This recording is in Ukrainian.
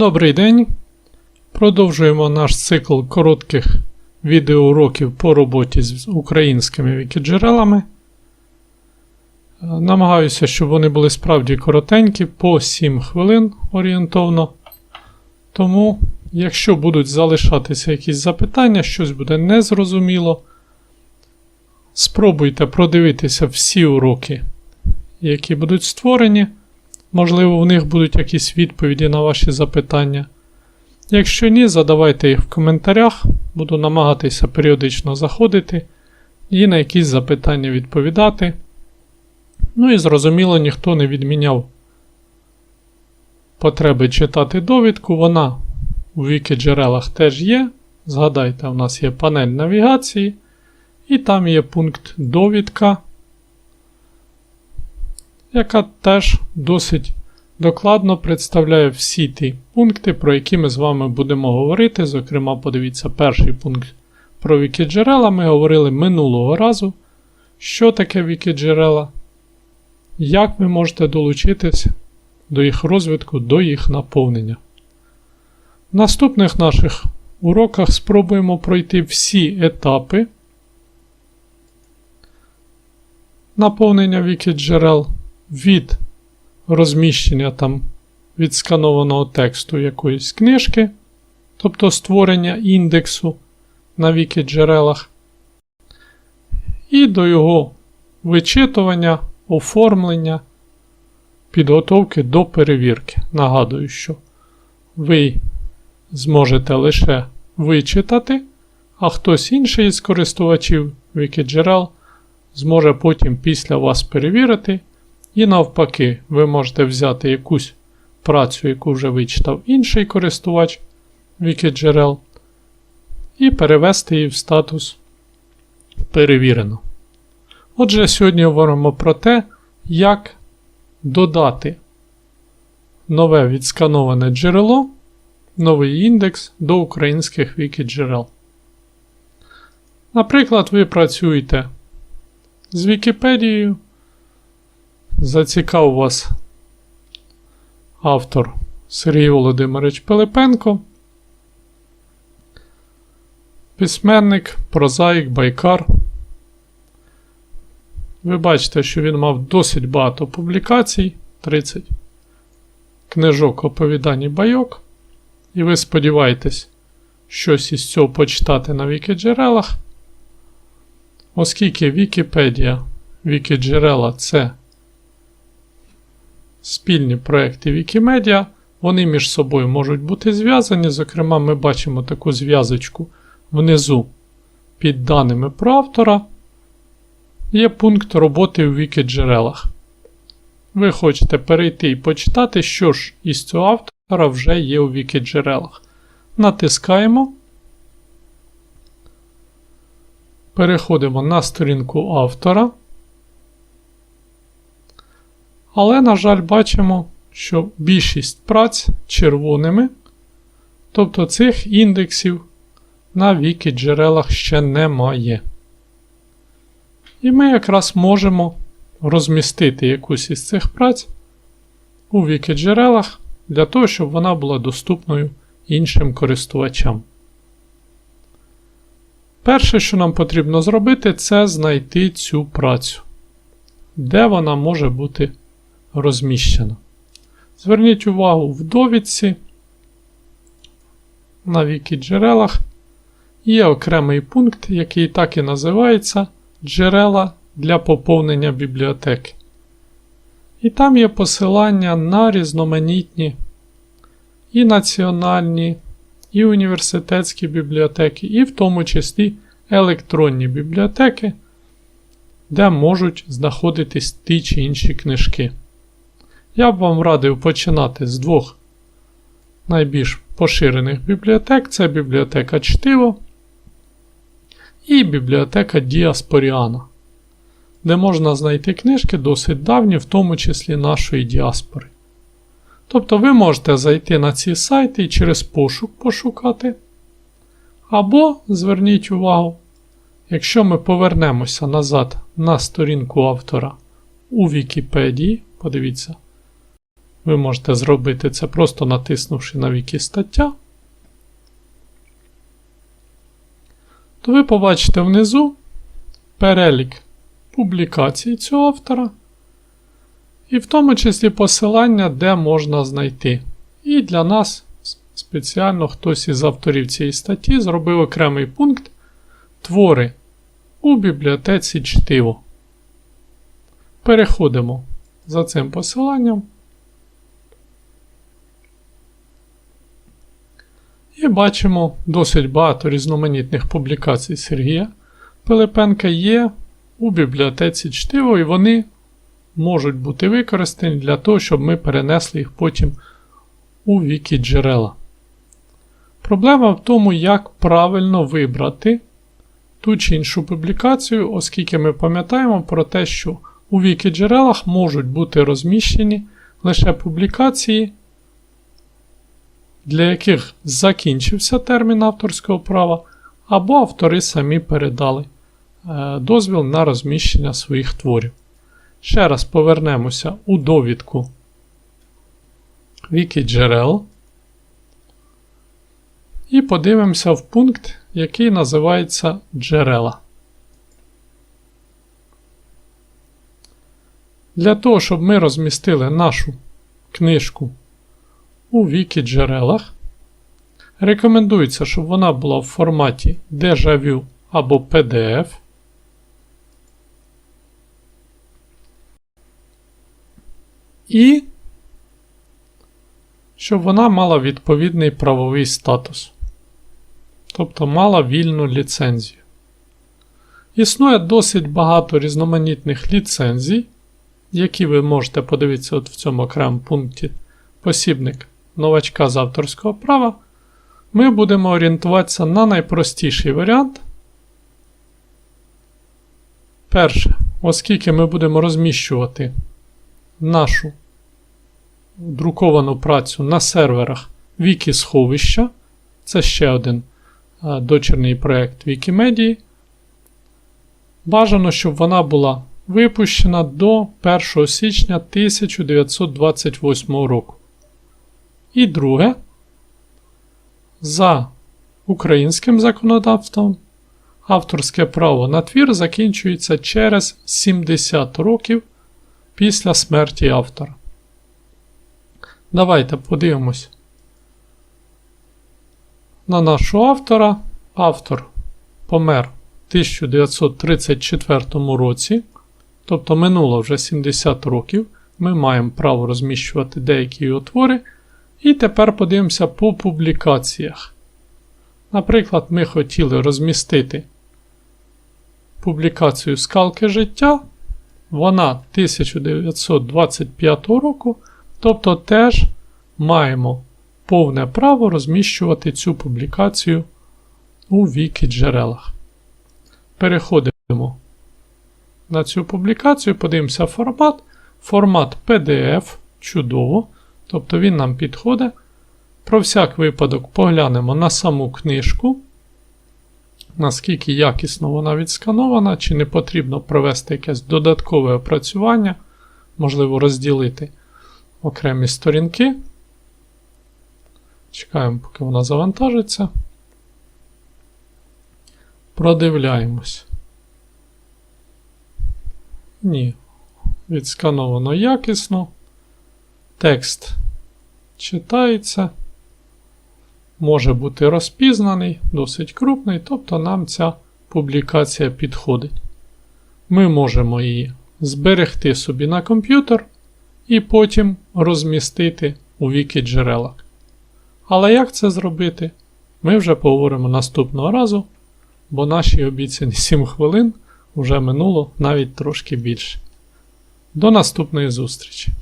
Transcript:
Добрий день! Продовжуємо наш цикл коротких відеоуроків по роботі з українськими вікіджерелами. Намагаюся, щоб вони були справді коротенькі, по 7 хвилин орієнтовно. Тому, якщо будуть залишатися якісь запитання, щось буде незрозуміло, спробуйте продивитися всі уроки, які будуть створені. Можливо, в них будуть якісь відповіді на ваші запитання. Якщо ні, задавайте їх в коментарях, буду намагатися періодично заходити і на якісь запитання відповідати. Ну і зрозуміло, ніхто не відміняв потреби читати довідку, вона у вікіджерелах теж є. Згадайте, у нас є панель навігації, і там є пункт довідка яка теж досить докладно представляє всі ті пункти, про які ми з вами будемо говорити. Зокрема, подивіться, перший пункт про вікіджерела. Ми говорили минулого разу, що таке вікіджерела, як ви можете долучитись до їх розвитку, до їх наповнення. В наступних наших уроках спробуємо пройти всі етапи наповнення вікіджерел від розміщення там відсканованого тексту якоїсь книжки, тобто створення індексу на вікіджерелах, і до його вичитування, оформлення, підготовки до перевірки. Нагадую, що ви зможете лише вичитати, а хтось інший із користувачів вікіджерел зможе потім після вас перевірити і навпаки, ви можете взяти якусь працю, яку вже вичитав інший користувач Wikidgerel, і перевести її в статус перевірено. Отже, сьогодні говоримо про те, як додати нове відскановане джерело, новий індекс до українських Wikidgerel. Наприклад, ви працюєте з Вікіпедією зацікав вас автор Сергій Володимирович Пилипенко, письменник, прозаїк, байкар. Ви бачите, що він мав досить багато публікацій, 30 книжок оповідань і байок. І ви сподіваєтесь щось із цього почитати на вікіджерелах. Оскільки Вікіпедія, Вікіджерела це спільні проекти Wikimedia, вони між собою можуть бути зв'язані. Зокрема, ми бачимо таку зв'язочку внизу під даними про автора. Є пункт роботи в Wiki-джерелах. Ви хочете перейти і почитати, що ж із цього автора вже є у Wiki-джерелах. Натискаємо. Переходимо на сторінку автора. Але, на жаль, бачимо, що більшість праць червоними, тобто цих індексів на вікі джерелах ще немає. І ми якраз можемо розмістити якусь із цих праць у вікі джерелах для того, щоб вона була доступною іншим користувачам. Перше, що нам потрібно зробити, це знайти цю працю. Де вона може бути розміщено. Зверніть увагу в довідці на вікіджерелах є окремий пункт, який так і називається Джерела для поповнення бібліотеки. І там є посилання на різноманітні і національні, і університетські бібліотеки, і в тому числі електронні бібліотеки, де можуть знаходитись ті чи інші книжки. Я б вам радив починати з двох найбільш поширених бібліотек: це бібліотека Чтиво і бібліотека Діаспоріана, де можна знайти книжки досить давні, в тому числі нашої діаспори. Тобто ви можете зайти на ці сайти і через пошук пошукати. Або зверніть увагу, якщо ми повернемося назад на сторінку автора у Вікіпедії, подивіться ви можете зробити це просто натиснувши на вікі стаття, то ви побачите внизу перелік публікацій цього автора, і в тому числі посилання, де можна знайти. І для нас спеціально хтось із авторів цієї статті зробив окремий пункт Твори у бібліотеці чтиво. Переходимо за цим посиланням. І бачимо досить багато різноманітних публікацій Сергія Пилипенка є у бібліотеці чтиво, і вони можуть бути використані для того, щоб ми перенесли їх потім у вікі джерела. Проблема в тому, як правильно вибрати ту чи іншу публікацію, оскільки ми пам'ятаємо про те, що у вікі джерелах можуть бути розміщені лише публікації, для яких закінчився термін авторського права, або автори самі передали е, дозвіл на розміщення своїх творів. Ще раз повернемося у довідку Вікі джерел і подивимося в пункт, який називається джерела. Для того, щоб ми розмістили нашу книжку у вікі джерелах, рекомендується, щоб вона була в форматі Déjà або PDF. І щоб вона мала відповідний правовий статус, тобто мала вільну ліцензію. Існує досить багато різноманітних ліцензій, які ви можете подивитися от в цьому окремому пункті посібник новачка з авторського права. Ми будемо орієнтуватися на найпростіший варіант. Перше, оскільки ми будемо розміщувати нашу друковану працю на серверах Wiki-сховища, це ще один а, дочірний проєкт Wikimedії. Бажано, щоб вона була випущена до 1 січня 1928 року. І друге, за українським законодавством, авторське право на твір закінчується через 70 років після смерті автора. Давайте подивимось на нашого автора. Автор помер в 1934 році, тобто минуло вже 70 років. Ми маємо право розміщувати деякі його твори. І тепер подивимося по публікаціях. Наприклад, ми хотіли розмістити публікацію Скалки життя. Вона 1925 року. Тобто теж маємо повне право розміщувати цю публікацію у вікі джерелах. Переходимо на цю публікацію, подивимося формат. Формат PDF. Чудово. Тобто він нам підходить. Про всяк випадок поглянемо на саму книжку, наскільки якісно вона відсканована, чи не потрібно провести якесь додаткове опрацювання, можливо, розділити окремі сторінки. Чекаємо, поки вона завантажиться. Продивляємось. Ні. Відскановано якісно. Текст читається. Може бути розпізнаний, досить крупний, тобто нам ця публікація підходить. Ми можемо її зберегти собі на комп'ютер і потім розмістити у вікі джерелах. Але як це зробити, ми вже поговоримо наступного разу, бо наші обіцяні 7 хвилин вже минуло навіть трошки більше. До наступної зустрічі!